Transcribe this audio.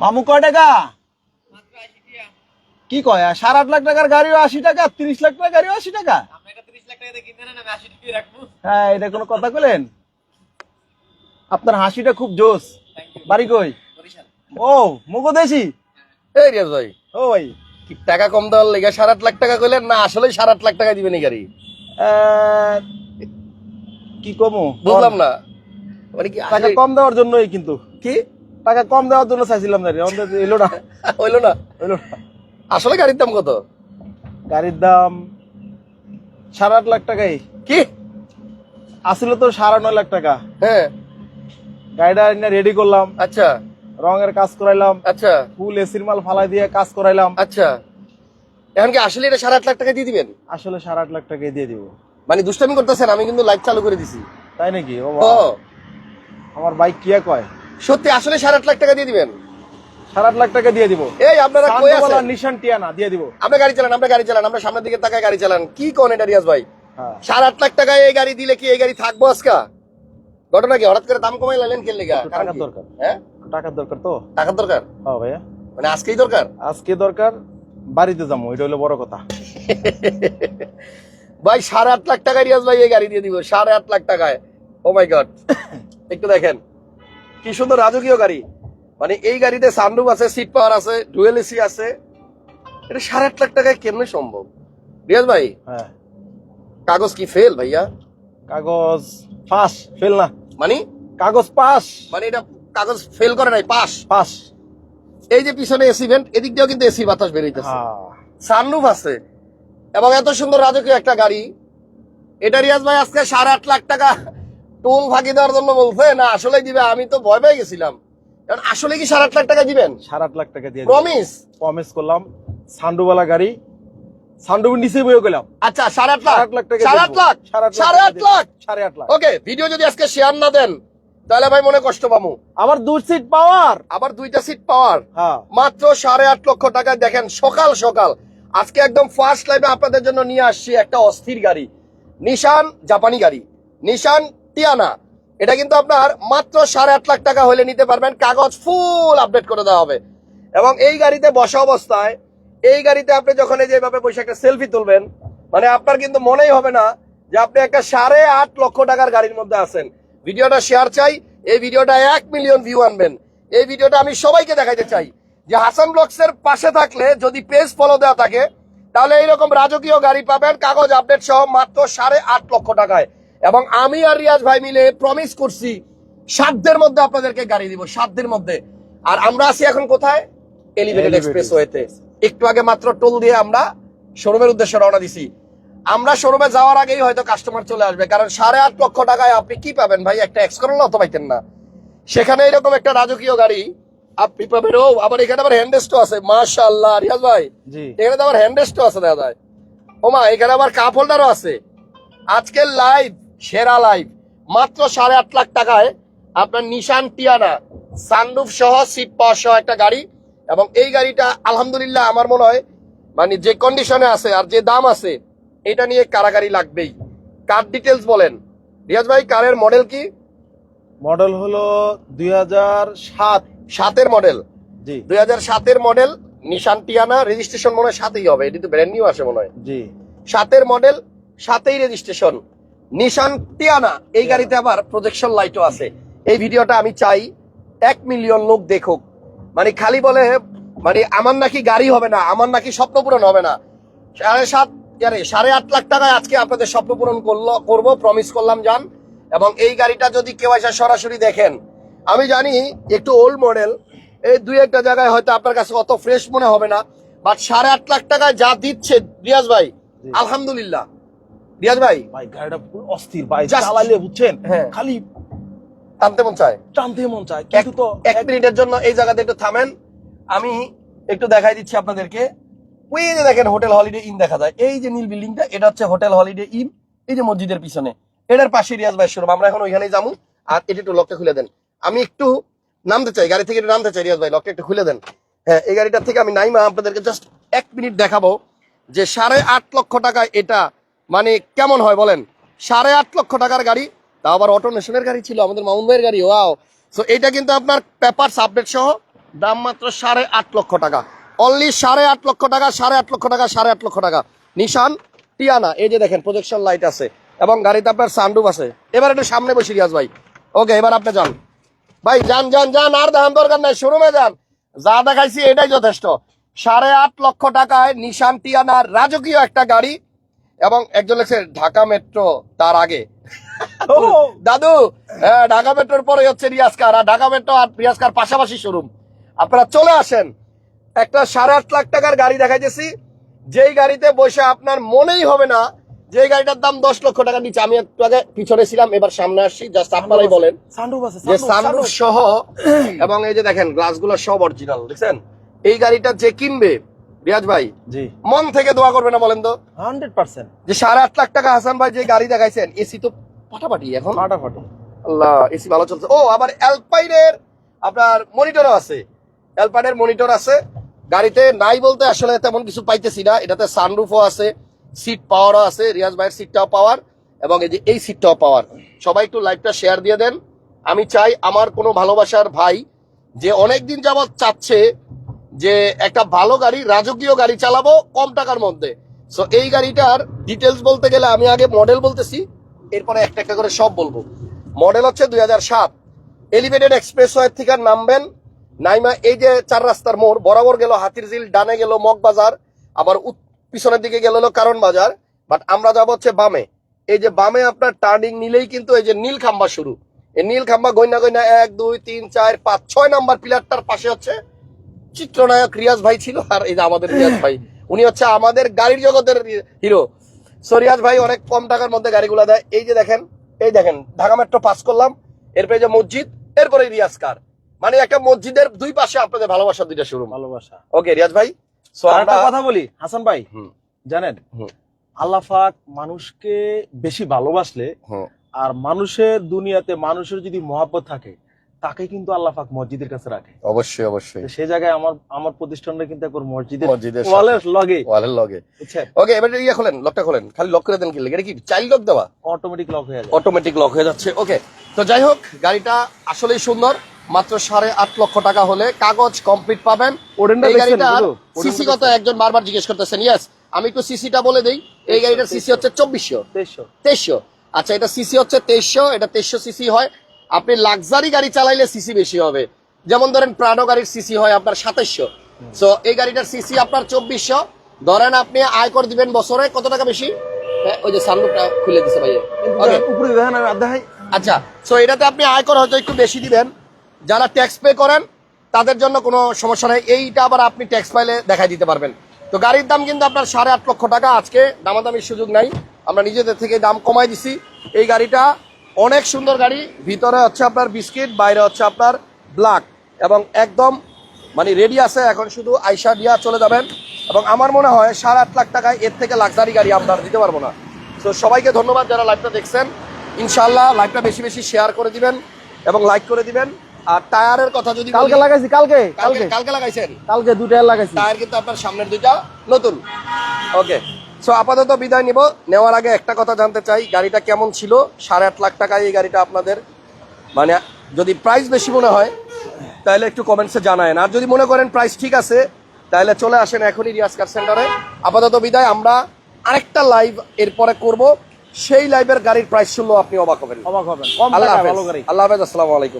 মামু কয় টাকা? কি কয়? সাড়ে আট লাখ টাকার গাড়িও আশি টাকা তিরিশ লাখ টাকার গাড়িও আশি টাকা? হ্যাঁ এটা কোনো কথা বলেন আপনার হাসিটা খুব জোস। বাড়ি কই? ও মুগো দেশি এই রিয়াজ ভাই। ও ভাই কি টাকা কম দেওয়ার লেগে সাড়ে আট লাখ টাকা কইলেন? না আসলে সাড়ে আট লাখ টাকা দিবেন এই গাড়ি। কি কমু? বুঝলাম না। মানে কি টাকা কম দেওয়ার জন্যই কিন্তু। কি? টাকা কম দেওয়ার জন্য চাইছিলাম না রে আমাদের এলো না হইল না এলো না আসলে গাড়ির দাম কত? গাড়ির দাম সাড়ে আট লাখ টাকাই। কি? আসলে তো সাড়ে নয় লাখ টাকা। হ্যাঁ। গাড়িটা রেডি করলাম। আচ্ছা। রঙের কাজ করাইলাম। আচ্ছা। ফুল এসির মাল ফালাই দিয়ে কাজ করাইলাম। আচ্ছা। এখন কি আসলে এটা সাড়ে আট লাখ টাকা দিয়ে দিবেন? আসলে সাড়ে আট লাখ টাকাই দিয়ে দিব। মানে দুষ্টামি করতেছেন আমি কিন্তু লাইট চালু করে দিছি। তাই নাকি? ও ও। আমার বাইক কিয়া কয়? সত্যি আসলে সাড়ে আট লাখ টাকা দিয়ে দিবেন? সাড়ে আট লাখ টাকা দিয়ে দিব। এই আপনারা কই আছেন? নিশান টিয়ানা দিয়ে দিব। আপনি গাড়ি চালান গাড়ি চালান আমরা সামনের দিকে তাকায় গাড়ি চালান। কি কোন এটা রিয়াজ ভাই? হ্যাঁ। সাড়ে আট লাখ টাকায় এই গাড়ি দিলে কি এই গাড়ি থাকব আজকা? ঘটনা কি? হঠাৎ করে দাম কমাই লাইলেন খেললে গা টাকার দরকার। হ্যাঁ? টাকার দরকার তো? টাকার দরকার? হ্যাঁ ভাইয়া। মানে আজকেই দরকার? আজকে দরকার বাড়িতে যাব এটা হলো বড় কথা। ভাই সাড়ে আট লাখ টাকায় রিয়াজ ভাই এই গাড়ি দিয়ে দিব সাড়ে আট লাখ টাকায়। ও মাই গড একটু দেখেন। কি সুন্দর রাজকীয় গাড়ি। মানে এই গাড়িতে সানরুফ আছে সিট পাওয়ার আছে ডুয়েল এসি আছে। এটা সাড়ে আট লাখ টাকায় কেমনে সম্ভব? রিয়াজ ভাই হ্যাঁ। কাগজ কি ফেল ভাইয়া? কাগজ পাস ফেল না। মানে? কাগজ পাস। মানে এটা কাগজ ফেল করে নাই পাস। পাস। এই যে পিছনে এসি ভেন্ট এদিক দিয়েও কিন্তু এসি বাতাস বেরোইতেছে হ্যাঁ। সানরুফ আছে। এবং এত সুন্দর রাজকীয় একটা গাড়ি। এটা রিয়াজ ভাই আজকে সাড়ে আট লাখ টাকা টোল ফাঁকি দেওয়ার জন্য বলছে না আসলে দিবে। আমি তো ভয় পেয়ে গেছিলাম। কারণ আসলে কি সাড়ে আট লাখ টাকা দিবেন? সাড়ে আট লাখ টাকা দিয়ে প্রমিস প্রমিস করলাম। সান্ডুওয়ালা গাড়ি সান্ডুবির নিচে বয়ে গেলাম। আচ্ছা সাড়ে আট লাখ? লাখ টাকা সাড়ে আট লাখ? সাড়ে আট লাখ সাড়ে আট লাখ? ওকে ভিডিও যদি আজকে শেয়ার না দেন তাহলে ভাই মনে কষ্ট পাবো। আবার দু সিট পাওয়ার আবার দুইটা সিট পাওয়ার হ্যাঁ। মাত্র সাড়ে আট লক্ষ দেখেন সকাল সকাল। আজকে একদম ফার্স্ট লাইভে আপনাদের জন্য নিয়ে আসছি একটা অস্থির গাড়ি। নিশান জাপানি গাড়ি। নিশান টিয়ানা এটা কিন্তু আপনার মাত্র সাড়ে আট লাখ টাকা হলে নিতে পারবেন। কাগজ ফুল আপডেট করে দেওয়া হবে। এবং এই গাড়িতে বসা অবস্থায়, এই গাড়িতে আপনি যখন এই যেভাবে বসে একটা সেলফি তুলবেন মানে আপনার কিন্তু মনেই হবে না যে আপনি একটা সাড়ে আট লক্ষ টাকার গাড়ির মধ্যে আছেন। ভিডিওটা শেয়ার চাই, এই ভিডিওটা এক মিলিয়ন ভিউ আনবেন। এই ভিডিওটা আমি সবাইকে দেখাইতে চাই যে হাসান ব্লগস এর পাশে থাকলে যদি পেজ ফলো দেওয়া থাকে, তাহলে এইরকম রাজকীয় গাড়ি পাবেন। কাগজ আপডেট সহ মাত্র সাড়ে আট লক্ষ টাকায়। এবং আমি আর রিয়াজ ভাই মিলে প্রমিস করছি সাধ্যের মধ্যে আপনাদেরকে গাড়ি দিব সাধ্যের মধ্যে। আর আমরা আছি এখন কোথায়? এলিভেটেড এক্সপ্রেস ওয়েতে একটু আগে মাত্র টোল দিয়ে আমরা শোরুমের উদ্দেশ্যে রওনা দিছি। আমরা শোরুমে যাওয়ার আগেই হয়তো কাস্টমার চলে আসবে কারণ সাড়ে আট লক্ষ টাকায় আপনি কি পাবেন ভাই? একটা এক্স করলে অত পাইতেন না। সেখানে এরকম একটা রাজকীয় গাড়ি আপনি পাবেন ও আবার এখানে আবার হ্যান্ডেস্টও আছে। মাশাআল্লাহ রিয়াজ ভাই। জি। এখানে তো আবার হ্যান্ডেস্টও আছে দাদা ও মা এখানে আবার কাপ হোল্ডারও আছে। আজকের লাইভ সেরা লাইভ। মাত্র সাড়ে আট লাখ টাকায় আপনার নিশান টিয়ানা সানরুফ সহ সিট পাওয়ার সহ একটা গাড়ি। এবং এই গাড়িটা আলহামদুলিল্লাহ আমার মনে হয় মানে যে কন্ডিশনে আছে আর যে দাম আছে এটা নিয়ে কারাগারি লাগবেই। কার ডিটেলস বলেন? রিয়াজ ভাই কারের মডেল কি? মডেল হলো দুই হাজার সাত। সাতের মডেল জি। দুই হাজার সাতের মডেল নিশান টিয়ানা রেজিস্ট্রেশন মনে হয় সাতেই হবে। এটি তো ব্র্যান্ড নিউ আসে মনে হয়। জি। সাতের মডেল সাতেই রেজিস্ট্রেশন নিশান টিয়ানা এই গাড়িতে আবার প্রজেকশন লাইটও আছে। এই ভিডিওটা আমি চাই এক মিলিয়ন লোক দেখুক। মানে খালি বলে মানে আমার নাকি গাড়ি হবে না আমার নাকি স্বপ্ন পূরণ হবে না। সাড়ে সাত আরে সাড়ে আট লাখ টাকায় আজকে আপনাদের স্বপ্ন পূরণ করল করব প্রমিস করলাম যান এবং এই গাড়িটা যদি কেউ এসে সরাসরি দেখেন আমি জানি একটু ওল্ড মডেল এই দুই একটা জায়গায় হয়তো আপনার কাছে অত ফ্রেশ মনে হবে না বাট সাড়ে আট লাখ টাকায় যা দিচ্ছে রিয়াজ ভাই আলহামদুলিল্লাহ। রিয়াজ ভাই? ভাই গাড়িটা পুরো অস্থির ভাই চালাইলে বুঝছেন? হ্যাঁ। খালি টানতে মন চায়? টানতে মন চায় কিন্তু তো এক মিনিটের জন্য এই জায়গাতে একটু থামেন। আমি একটু দেখাই দিচ্ছি আপনাদেরকে। ওই যে দেখেন হোটেল হলিডে ইন দেখা যায়। এই যে নীল বিল্ডিংটা এটা হচ্ছে হোটেল হলিডে ইন। এই যে মসজিদের পিছনে। এটার পাশে রিয়াজ ভাই শোরুম আমরা এখন ওইখানেই যাব। আর এটা একটু লকটা খুলে দেন। আমি একটু নামতে চাই গাড়ি থেকে একটু নামতে চাই রিয়াজ ভাই। লকটা একটু খুলে দেন। হ্যাঁ এই গাড়িটার থেকে আমি নাইমা আপনাদেরকে জাস্ট এক মিনিট দেখাবো যে সাড়ে আট লক্ষ টাকায় এটা মানে কেমন হয় বলেন? সাড়ে আট লক্ষ টাকার গাড়ি, তা আবার অটো নেশনের গাড়ি ছিল, আমাদের মামুন ভাইয়ের গাড়ি ওয়াও সো এটা কিন্তু আপনার পেপারস আপডেট সহ দাম মাত্র সাড়ে আট লক্ষ টাকা। অনলি সাড়ে আট লক্ষ টাকা, সাড়ে আট লক্ষ টাকা, সাড়ে আট লক্ষ টাকা। নিশান, টিয়ানা, এই যে দেখেন প্রজেকশন লাইট আছে, এবং গাড়িতে আপনার সানরুফ আছে। এবার একটু সামনে বসে, রিয়াজ ভাই। ওকে এবার আপনি যান। ভাই, যান যান যান, আর দেখান দরকার নাই শোরুমে যান। যা দেখাইছি, এটাই যথেষ্ট। সাড়ে আট লক্ষ টাকায় নিশান টিয়ানার রাজকীয় একটা গাড়ি এবং একজন লেখছে ঢাকা মেট্রো তার আগে। দাদু হ্যাঁ ঢাকা মেট্রোর পরে হচ্ছে রিয়াজকার আর ঢাকা মেট্রো আর রিয়াজকার পাশাপাশি শোরুম। আপনারা চলে আসেন একটা সাড়ে আট লাখ টাকার গাড়ি দেখাইতেছি। যেই গাড়িতে বসে আপনার মনেই হবে না যে গাড়িটার দাম দশ লক্ষ টাকার নিচে। আমি একটু আগে পিছনে ছিলাম এবার সামনে আসছি জাস্ট আপনারাই বলেন। যে সানরুফ। সহ এবং এই যে দেখেন গ্লাসগুলো সব অরিজিনাল দেখছেন? এই গাড়িটা যে কিনবে রিয়াজ ভাই জি। মন থেকে দোয়া করবে না বলেন তো। Hundred percent. যে সাড়ে আট লাখ টাকা হাসান ভাই যে গাড়ি দেখাইছেন এসি তো ফাটাফাটি এখন। ফাটাফাটি। আল্লাহ এসি ভালো চলছে। ও আবার অ্যালপাইনের আপনার মনিটরও আছে। অ্যালপাইনের মনিটর আছে। গাড়িতে নাই বলতে আসলে তেমন কিছু পাইতেছি না। এটাতে সানরুফও আছে সিট পাওয়ারও আছে রিয়াজ ভাইয়ের সিটটাও পাওয়ার এবং এই যে এই সিটটাও পাওয়ার সবাই একটু লাইভটা শেয়ার দিয়ে দেন। আমি চাই আমার কোনো ভালোবাসার ভাই যে অনেক দিন যাবৎ চাচ্ছে যে একটা ভালো গাড়ি, রাজকীয় গাড়ি চালাবো কম টাকার মধ্যে। সো এই গাড়িটার ডিটেলস বলতে গেলে আমি আগে মডেল বলতেছি, এরপরে একটা একটা করে সব বলব। মডেল হচ্ছে দুই হাজার সাত। এলিভেটেড এক্সপ্রেস থেকে নামবেন, নাইমা, এই যে চার রাস্তার মোড়, বরাবর গেল হাতির ঝিল, ডানে গেল মগ বাজার, আবার পিছনের দিকে গেল কারণ বাজার। বাট আমরা যাব হচ্ছে বামে। এই যে বামে আপনার টার্নিং নিলেই কিন্তু এই যে নীল খাম্বা শুরু। এই নীল খাম্বা গইনা গইনা এক, দুই, তিন, চার, পাঁচ, ছয় নাম্বার পিলারটার পাশে হচ্ছে চিত্রনায়ক রিয়াজ ভাই ছিল আর এই যে আমাদের রিয়াজ ভাই। উনি হচ্ছে আমাদের গাড়ির জগতের হিরো সো রিয়াজ ভাই অনেক কম টাকার মধ্যে গাড়িগুলো দেয়। এই যে দেখেন এই দেখেন ঢাকা মেট্রো পাস করলাম। এরপরে যে মসজিদ এরপরে রিয়াজ কার মানে একটা মসজিদের দুই পাশে আপনাদের ভালোবাসা দুইটা শুরু ভালোবাসা। ওকে রিয়াজ ভাই? সো একটা কথা বলি হাসান ভাই জানেন হুম। আল্লাহ পাক মানুষকে বেশি ভালোবাসলে আর মানুষের দুনিয়াতে মানুষের যদি মহাব্বত থাকে তাকে কিন্তু আল্লাহ পাক মসজিদের কাছে রাখে। অবশ্যই অবশ্যই। সে জায়গায় আমার আমার প্রতিষ্ঠানটা কিন্তু একবার মসজিদের মসজিদের ওয়ালের লগে। ওয়ালের লগে। ওকে এবার ইয়ে খোলেন লকটা খোলেন। খালি লক করে দেন কি? এটা কি চাইল্ড লক দেওয়া? অটোমেটিক লক হয়ে যায় অটোমেটিক লক হয়ে যাচ্ছে। ওকে তো যাই হোক গাড়িটা আসলেই সুন্দর। মাত্র সাড়ে আট লক্ষ টাকা হলে কাগজ কমপ্লিট পাবেন। এই সিসি কত? একজন বারবার জিজ্ঞেস করতেছেন ইয়েস আমি একটু সিসিটা বলে দিই। এই গাড়িটার সিসি হচ্ছে চব্বিশশো। তেইশশো। আচ্ছা এটা সিসি হচ্ছে তেইশশো। এটা তেইশশো সিসি হয়। আপনি লাক্সারি গাড়ি চালাইলে সিসি বেশি হবে। যেমন ধরেন প্রাণো গাড়ির সিসি হয় আপনার সাতাইশশো। সো এই গাড়িটার সিসি আপনার চব্বিশশো। ধরেন আপনি আয়কর দিবেন বছরে কত টাকা বেশি? ওই যে সানরুফটা খুলে দিছে ভাইয়া। উপরে দেখাই। আচ্ছা সো এটাতে আপনি আয়কর হয়তো একটু বেশি দিবেন। যারা ট্যাক্স পে করেন তাদের জন্য কোনো সমস্যা নেই। এইটা আবার আপনি ট্যাক্স পাইলে দেখাই দিতে পারবেন। তো গাড়ির দাম কিন্তু আপনার সাড়ে আট লক্ষ টাকা। আজকে দামাদামির সুযোগ নাই। আমরা নিজেদের থেকে দাম কমাই দিছি। এই গাড়িটা অনেক সুন্দর গাড়ি ভিতরে হচ্ছে আপনার বিস্কিট বাইরে হচ্ছে আপনার ব্ল্যাক এবং একদম মানে রেডি আছে এখন শুধু আইসা দিয়া চলে যাবেন। এবং আমার মনে হয় সাড়ে আট লাখ টাকায় এর থেকে লাক্সারি গাড়ি আর দিতে পারব না। তো সবাইকে ধন্যবাদ যারা লাইভটা দেখছেন। ইনশাল্লাহ লাইভটা বেশি বেশি শেয়ার করে দিবেন এবং লাইক করে দিবেন। আর টায়ারের কথা যদি কালকে লাগাইছি কালকে কালকে কালকে। কালকে লাগাইছেন? কালকে দুটা লাগাইছি। টায়ার কিন্তু আপনার সামনের দুইটা নতুন। ওকে সো আপাতত বিদায় নিব। নেওয়ার আগে একটা কথা জানতে চাই গাড়িটা কেমন ছিল? সাড়ে আট লাখ টাকায় এই গাড়িটা আপনাদের? মানে যদি প্রাইস বেশি মনে হয় তাহলে একটু কমেন্টসে জানায়েন। আর যদি মনে করেন প্রাইস ঠিক আছে তাহলে চলে আসেন এখনই রিয়াজ কার সেন্টারে। আপাতত বিদায় আমরা আরেকটা লাইভ এরপরে করব। সেই লাইভের গাড়ির প্রাইস শুনলেও আপনি অবাক হবেন। অবাক হবেন। আল্লাহ হাফেজ আসসালামু আলাইকুম।